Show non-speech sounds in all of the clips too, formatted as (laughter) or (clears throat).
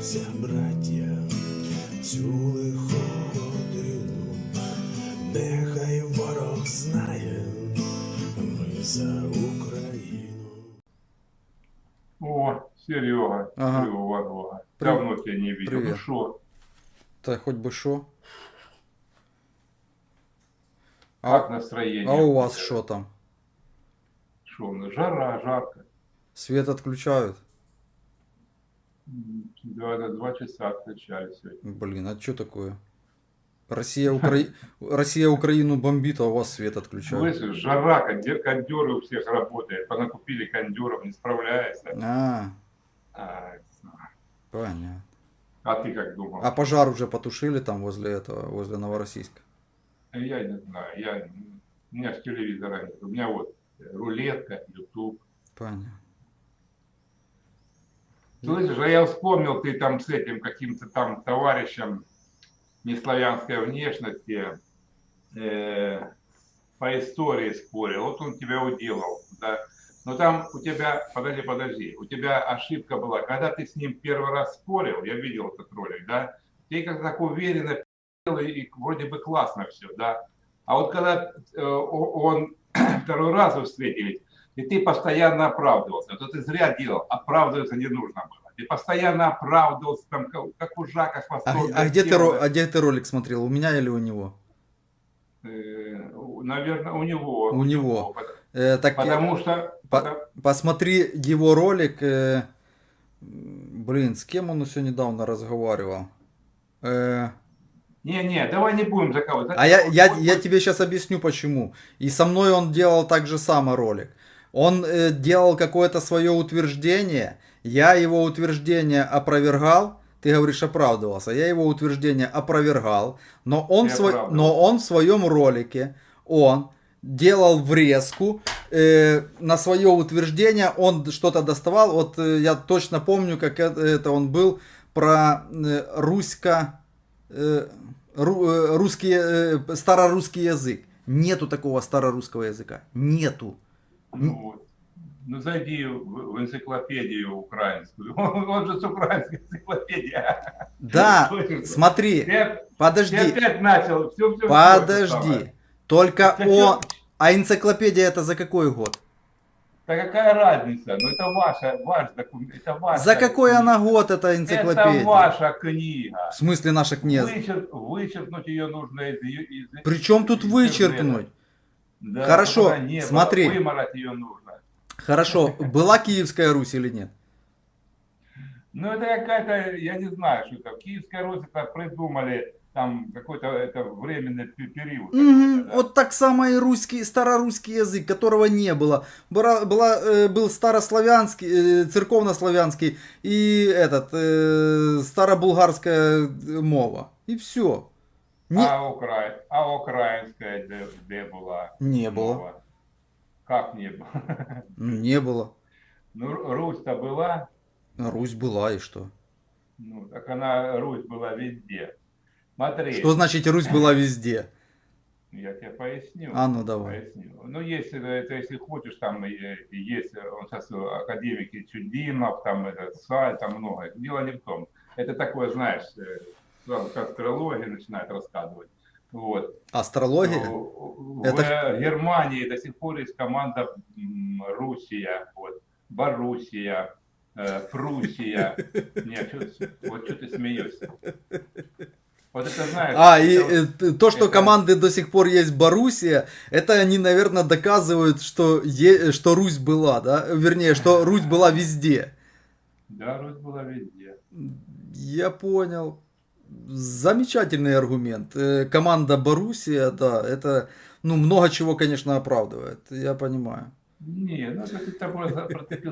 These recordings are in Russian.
Зійшлися браття в цю лиху годину. Нехай ворог знає, ми за Україну. О, Серега, Ага. Серега Варвара. При- Давно тебя не видел. Привет. Ну что, Та хоть бы шо. как А, настроение? а у вас что там? Шо, ну, жара, жарко. Свет отключают? М, Два, да, два часа отключали сегодня. Блин, а что такое? Россия, Укра... Россия Украину бомбит, а у вас свет отключают. Слышишь, жара, конде- кондеры у всех работают. Понакупили кондеров, не справляется. А, А, понятно. а ты как думал? А пожар уже потушили там возле этого, возле Новороссийска? Я не знаю, я, у меня ж телевизора нет. У меня вот рулетка, YouTube. Понятно. Слышишь, а я вспомнил, ты там с этим каким-то там товарищем неславянской внешности э, по истории спорил. Вот он тебя уделал. Да? Но там у тебя, подожди, подожди, у тебя ошибка была. Когда ты с ним первый раз спорил, я видел этот ролик, да, ты как так уверенно и, вроде бы классно все, да. А вот когда э, он (clears throat) второй раз вы встретились, и ты постоянно оправдывался. То ты зря делал, оправдываться не нужно было. Ты постоянно оправдывался, там, как, как у Жака с А, а где ты, а где ты ролик смотрел? У меня или у него? Э, наверное, у него. У него. Потому, Э, так, э, потому что... по- посмотри его ролик. э, блин, с кем он еще недавно разговаривал? Э, Не-не, давай не будем заковывать. А я, я, я тебе сейчас объясню почему. И со мной он делал так же само ролик. Он э, делал какое-то свое утверждение, я его утверждение опровергал, ты говоришь оправдывался, я его утверждение опровергал, но он, свой- оправдывал. но он в своем ролике, он делал врезку э, на свое утверждение, он что-то доставал, вот э, я точно помню, как это, это он был про э, руська, э, ру- э, русский, э, старорусский язык. Нету такого старорусского языка. Нету. Ну, ну зайди в, в энциклопедию украинскую. (laughs) Он, он же с украинской энциклопедии. (laughs) Да, (laughs) смотри, Ты, ты подожди, опять начал. Все, все, подожди. Только он... А энциклопедия это за какой год? Да какая разница? Ну это ваша, ваш документ. Это ваша За какой книга. она год эта Это энциклопедия? ваша книга. В смысле наша князь? Вычер- вычеркнуть ее нужно из, из, Причем тут вычеркнуть? Да, Хорошо, не было, смотри. Вымороть ее нужно. Хорошо, была Киевская Русь или нет? Ну это какая-то, я не знаю, что это. Киевская Русь это придумали там какой-то это временный пе- период. Какой-то, да. Вот так само и русский, старорусский язык, которого не было. Была, была, э, был старославянский, э, церковнославянский и этот, э, старобулгарская мова. И все. Не, А, укра... а украинская где, где была? не было. мова? Как не было? Не было. Ну, Ру- Русь-то была, Русь была и что? ну, так она, Русь была везде. Смотри, Что значит Русь была везде? я тебе поясню. А ну давай. Поясню. Ну, если, это, если хочешь, там э, есть, он сейчас академики Чудинов, там этот Саль, там много. Дело не в том. Это такое, знаешь, э, сразу к астрологии начинает рассказывать. Вот. Астрология? Ну, В Это- Германии до сих пор есть команда м, Руссия, вот, Боруссия, Пруссия. (laughs) Нет, чё ты- вот что ты смеешься? Вот это знаешь. А, и это вот- э, т- то, что это- команды до сих пор есть Боруссия, это они, наверное, доказывают, что, е- что Русь была, да? Вернее, что Русь была везде. Да, Русь была везде. Я понял. Замечательный аргумент. Э, Команда Боруссия, да, это, ну, много чего, конечно, оправдывает. Я понимаю. Не, ну это ты такой за- протопил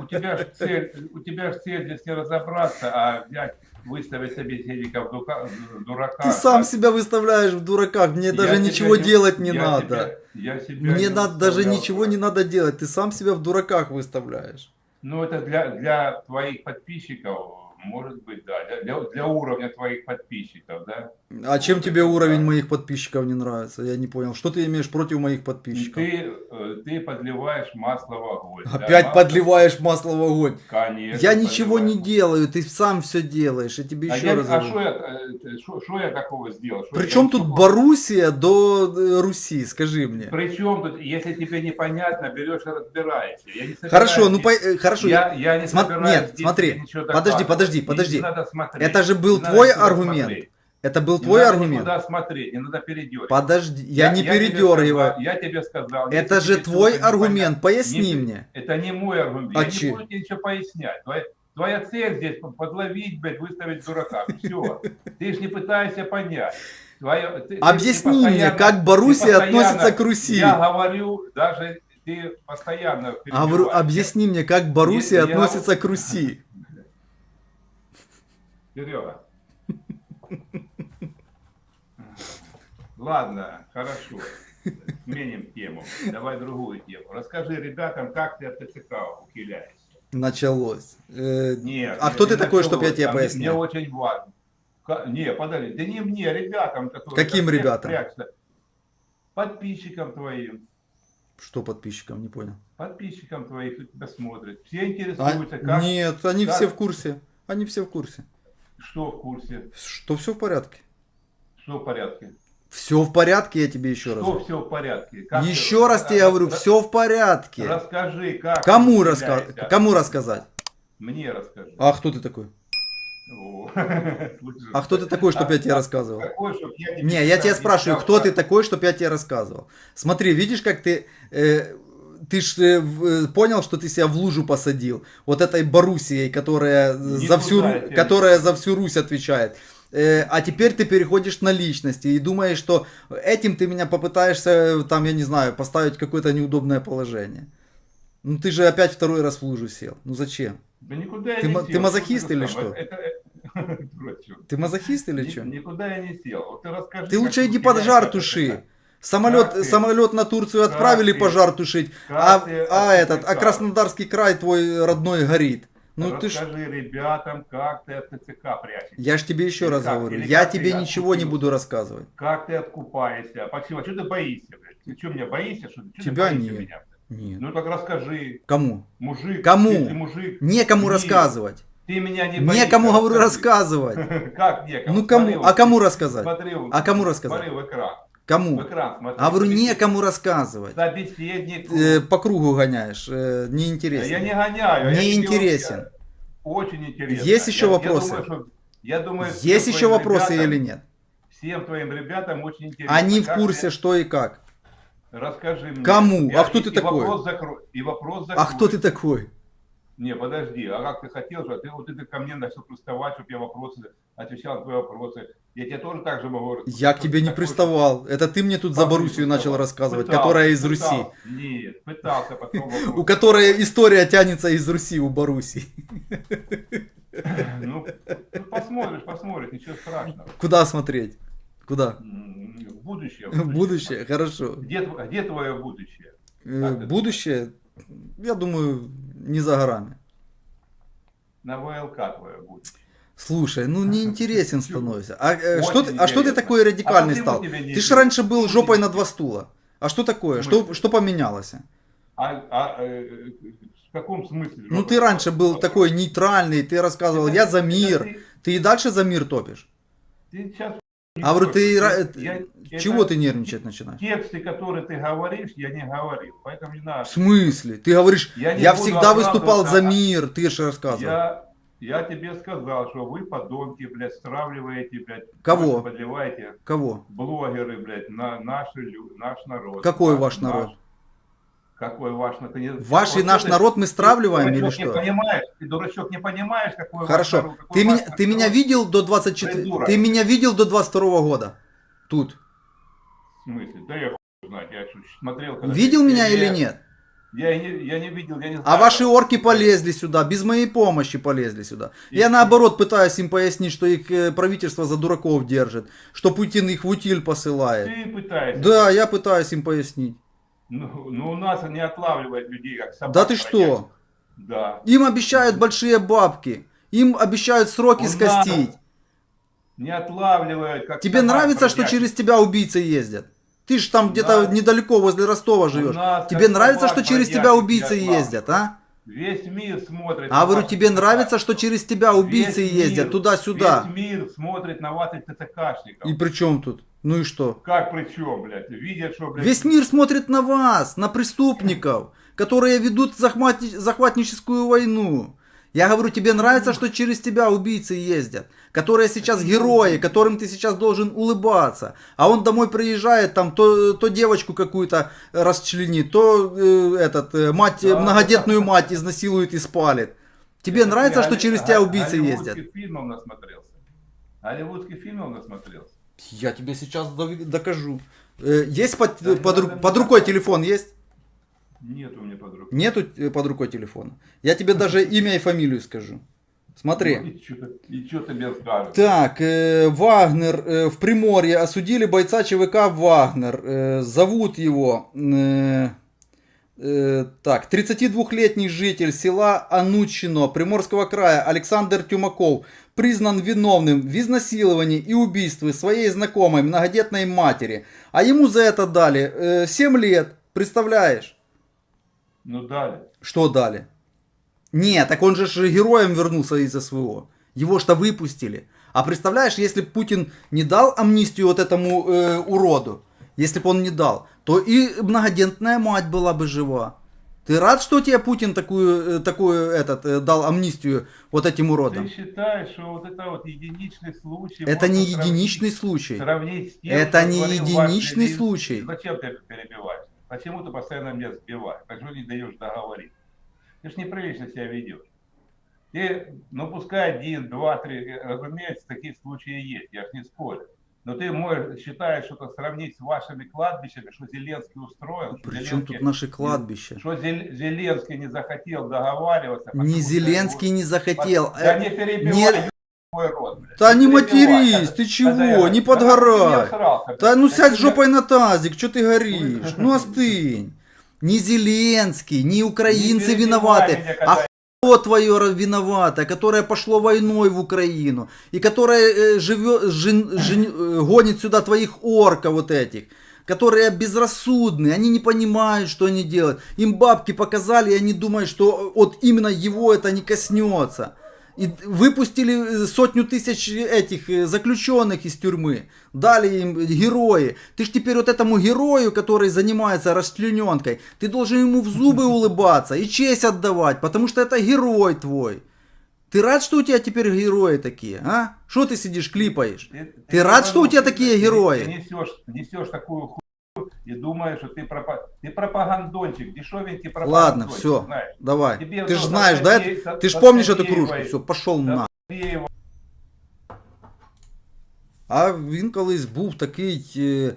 У тебя же цель, у тебя ж цель здесь не разобраться, а взять, выставить собеседника в дука- в. Ты сам себя выставляешь в дураках, мне Я даже ничего не- делать не я надо. тебя- я себя Мне не надо, даже ничего не надо делать, ты сам себя в дураках выставляешь. Ну это для, для твоих подписчиков Может быть, да. Для, для, уровня твоих подписчиков, да? А чем тебе уровень да. моих подписчиков не нравится? Я не понял. Что ты имеешь против моих подписчиков? Ты, э, ты подливаешь масло в огонь. да, Опять масло- подливаешь масло в огонь. Конечно. Я ничего не подливаю. делаю, ты сам все делаешь. Я тебе А еще я- раз а что я, э, шо- шо я такого сделал? Шо я Причем тут ничего- Боруссия до э, Руси, скажи мне. Причем тут, если тебе непонятно, берешь и разбираешься. Я не собираюсь Хорошо, ну по- э, хорошо. Я, я не Смо- собираюсь нет, смотри. Подожди, доказывать. Подожди, подожди. Это же был Не твой аргумент. смотреть. Это был Не твой надо аргумент. никуда смотреть, не надо передергивать. Подожди, я, не тебе передергиваю. сказал- Я тебе сказал. Это же тебе твой аргумент. Поясни не- мне. Это не мой аргумент. А я чей? не буду тебе ничего пояснять. Твоя, твоя цель здесь подловить, блядь, выставить дурака. Все. Ты же не пытаешься понять. Твоя- ты- ты- ты Объясни мне, как Боруссия относится к Руси. Я говорю, даже ты постоянно... А объясни мне, как Боруссия Я- я- относится к Руси. Серега. Ладно, хорошо. Сменим тему. Давай другую тему. Расскажи ребятам, как ты от ТЦК ухиляешься. Началось. Э, Нет. А не- кто ты не такой, чтоб я тебе А пояснил? Мне очень важно. Не, подожди, да не мне, ребятам, которые... Каким ребятам? Подписчикам твоим. Что подписчикам, не понял. Подписчикам твоим, кто тебя смотрит. Все А, интересуются, как, Нет, они как- все в курсе. Они все в курсе. Что в курсе, Что все в порядке. что в порядке. Все в порядке, я тебе еще раз Что говорю. все в порядке? Как Еще ты- раз тебе говорю, Ра- все в порядке. Расскажи, как. Кому, раска... Кому рассказать? Мне расскажи. А кто ты такой? (laughs) А кто ты такой, чтоб я тебе А- рассказывал? Я Не, я тебя спрашиваю, кто ты такой, чтобы я тебе рассказывал. Смотри, видишь, как ты... э, ты ж понял, что ты себя в лужу посадил. Вот этой Боруссией, которая за всю, Ру- которая за всю Русь отвечает. Э, а теперь ты переходишь на личности и думаешь, что этим ты меня попытаешься, там, я не знаю, поставить какое-то неудобное положение. Ну ты же опять второй раз в лужу сел. Ну зачем? Да никуда я Ты не сел. (laughs) ты мазохист или что? Это-. Ты мазохист или что? Никуда я не сел. Вот ты расскажи. Ты лучше иди под жар туши. Самолет, Как ты? самолет на Турцию Как отправили ты? пожар тушить, Как а, ты а от этот, а? Краснодарский край твой родной горит. Ну ты ж, Расскажи ребятам, как ты от ТЦК прячешься. я ж тебе еще раз как? говорю, Или я как ты тебе ничего не откупился? буду рассказывать. Как ты откупаешься? Почему? А что ты боишься, блядь? Ты что, меня боишься, что ты Тебя боишься нет. меня? Нет. Ну так расскажи. Кому? Мужик. Кому? Ты, ты мужик. Некому Нет. рассказывать. Ты меня не боишься. Некому, говорю, расскажи. рассказывать. (laughs) Как некому? Ну кому? А кому рассказать? А кому рассказать? Смотри в экран. В Кому? экран смотри. А говорю, некому рассказывать. Собеседник. Э, По кругу гоняешь, э, Я не неинтересно. гоняю. я Не тебе интересен. вообще- Очень интересно. Есть еще Я- я вопросы? думаю, что- Я думаю, Есть еще вопросы ребятам- или нет? Всем твоим ребятам очень интересно. Они в курсе, ты- что и как. Расскажи мне. Кому? Я- А кто и- ты и такой? Вопрос закро- И вопрос А кто ты такой? Не, подожди, а как ты хотел же? Ты вот ты ко мне начал приставать, чтобы я вопросы отвечал на твои вопросы. Я тебе тоже так же могу. Я к тебе не приставал. Это ты мне тут за Боруссию начал рассказывать, Пытался, которая из Руси. пытался. Нет, пытался потом. (laughs) У которой история тянется из Руси, у Боруссии. Ну, ну, посмотришь, посмотришь, ничего страшного. Куда смотреть? Куда? В будущее. В будущее, хорошо. Где, тв- где твое будущее? Э, Будущее, я думаю, не за горами. На ВЛК твое будущее. Слушай, ну неинтересен становится. А, э, что, ты, а что ты такой радикальный А стал? Ты ж интересно? раньше был жопой на два стула. А что такое? Что, что поменялось? А, а, э, в каком смысле? Ну ты раньше был такой нейтральный, ты рассказывал, я за мир. Ты, и дальше за мир топишь. ты сейчас... А говорю, ты, Я- чего это ты нервничать начинаешь? Тексты, которые ты говоришь, я не говорил. Поэтому не надо. В смысле? Ты говоришь, я, Я всегда выступал за оправдываться. мир, ты же рассказывал. Я, я тебе сказал, что вы подонки, блядь, стравливаете, блядь. Кого? Подливаете Кого? блогеры, блядь, на наши, наш народ. Какой ваш народ? наш. Какой ваш народ? Не- Ваш и Вот наш ты- народ мы стравливаем или что? Не понимаешь, ты, дурачок, не понимаешь, какой ваш Хорошо. народ, какой Ты ваш меня, ты меня народ. видел до 24... Придурок. Ты меня видел до 22 года? Тут. В смысле? Да я хуй знать, я смотрел. когда Видел ты- меня или нет? Я не, я не видел, я не А знаю. ваши орки полезли сюда, без моей помощи полезли сюда. Я наоборот пытаюсь им пояснить, что их э, правительство за дураков держит, что Путин их в утиль посылает. Ты пытаешься. Да, я пытаюсь им пояснить. Ну, ну, у нас не отлавливает людей, как собак. Да ты что? Да. Им обещают большие бабки. Им обещают сроки У скостить. нас Не отлавливают, как Тебе собак нравится, что бродячих. через тебя убийцы ездят? Ты ж там где-то недалеко возле Ростова живешь. Тебе нравится, что через тебя убийцы ездят, а? Весь мир смотрит. А говорю, тебе нравится, что через тебя убийцы Весь ездят туда-сюда? Весь мир смотрит на вас, и ТЦКшников. И при чем тут? Ну и что? Как при чем, блядь? Видят, что, блядь... Весь мир смотрит на вас, на преступников, которые ведут захватническую войну. Я говорю, тебе нравится, что через тебя убийцы ездят, которые сейчас герои, которым ты сейчас должен улыбаться. А он домой приезжает, там то, то девочку какую-то расчленит, то э, этот, э, мать, Да. многодетную мать изнасилует и спалит. Тебе Это нравится, что через тебя убийцы ездят? Фильмов насмотрелся. Голливудских фильмов насмотрелся. Я тебе сейчас докажу. Э, Есть под, Да, под, ру- под рукой телефон, есть? Нет у меня под рукой. Нету э, под рукой телефона. Я тебе даже (laughs) имя и фамилию скажу. Смотри. Ну, И что, тебе скажут? Так, э, Вагнер э, в Приморье осудили бойца ЧВК Вагнер. Э, зовут его... э, э, так, 32-летний житель села Анучино Приморского края Александр Тюмаков признан виновным в изнасиловании и убийстве своей знакомой многодетной матери. А ему за это дали э, 7 лет. Представляешь? Ну дали. Что дали? Не, так он же героем вернулся из СВО. Его что выпустили. А представляешь, если бы Путин не дал амнистию вот этому э, уроду, если бы он не дал, то и многодетная мать была бы жива. Ты рад, что тебе Путин такую, э, такую этот, э, дал амнистию вот этим уродам? Ты считаешь, что вот это вот единичный случай... Это не единичный случай. Сравнить с тем, Это не единичный случай. Зачем ты перебиваешь? Почему ты постоянно меня сбиваешь? Почему не даешь договорить? Ты ж неприлично себя ведешь. Ты, ну пускай один, два, три, разумеется, такие случаи есть, я ж не спорю. Но ты можешь, считаешь, что это сравнить с вашими кладбищами, что Зеленский устроил, что Причем тут Зеленский, наши кладбища? что Зел- Зеленский не захотел договариваться. Не Зеленский его- не захотел. Да э, не перебивай, не- твой рот, блядь. Да не матерись, ты чего, не подгорай. Да ну сядь жопой на тазик, что ты горишь? Ну остынь. Не Зеленский, не Не украинцы перебивай виноваты, а хуй твое виновата, которое пошло войной в Украину, и которое э, живет, жен- жен- э, гонит сюда твоих орков вот этих, которые безрассудные, они не понимают, что они делают. Им бабки показали, и они думают, что вот именно его это не коснется. И выпустили э, сотню тысяч этих э, заключенных из тюрьмы. Дали им герои. Ты ж теперь вот этому герою, который занимается расчлененкой, ты должен ему в зубы (laughs) улыбаться и честь отдавать, потому что это герой твой. Ты рад, что у тебя теперь герои такие, а? Что ты сидишь, клипаешь? Ты рад, что у тебя ты- такие ты- герои? Ты несешь, несешь такую и думаешь, что ты, пропа- ты пропагандончик, дешевенький пропагандончик. Ладно, все, знаешь. давай. Тебе Ты вот же со знаешь, да? Скобеевой- со- Ты же со помнишь эту Скобеевой, кружку? Все, пошел со на. Скобеевой. А він колись був такий. е,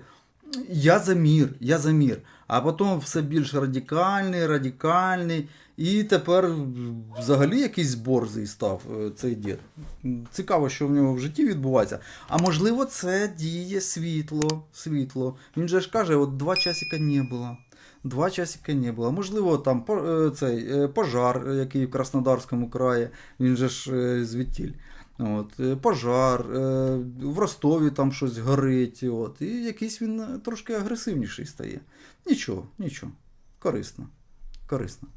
Я за мір, я за мір. А потім все більш радикальний, радикальний. І тепер взагалі якийсь борзий став е, цей дід. Цікаво, що в нього в житті відбувається. А можливо, це діє світло. світло. Він же ж каже, от два часика не було. Два часика не було. Можливо, там е, цей е, пожар, який в Краснодарському краї, він же ж звідтіль. От, е, пожар, е, в Ростові там щось горить. От, і якийсь він трошки агресивніший стає. Нічого, нічого. Корисно. Корисно.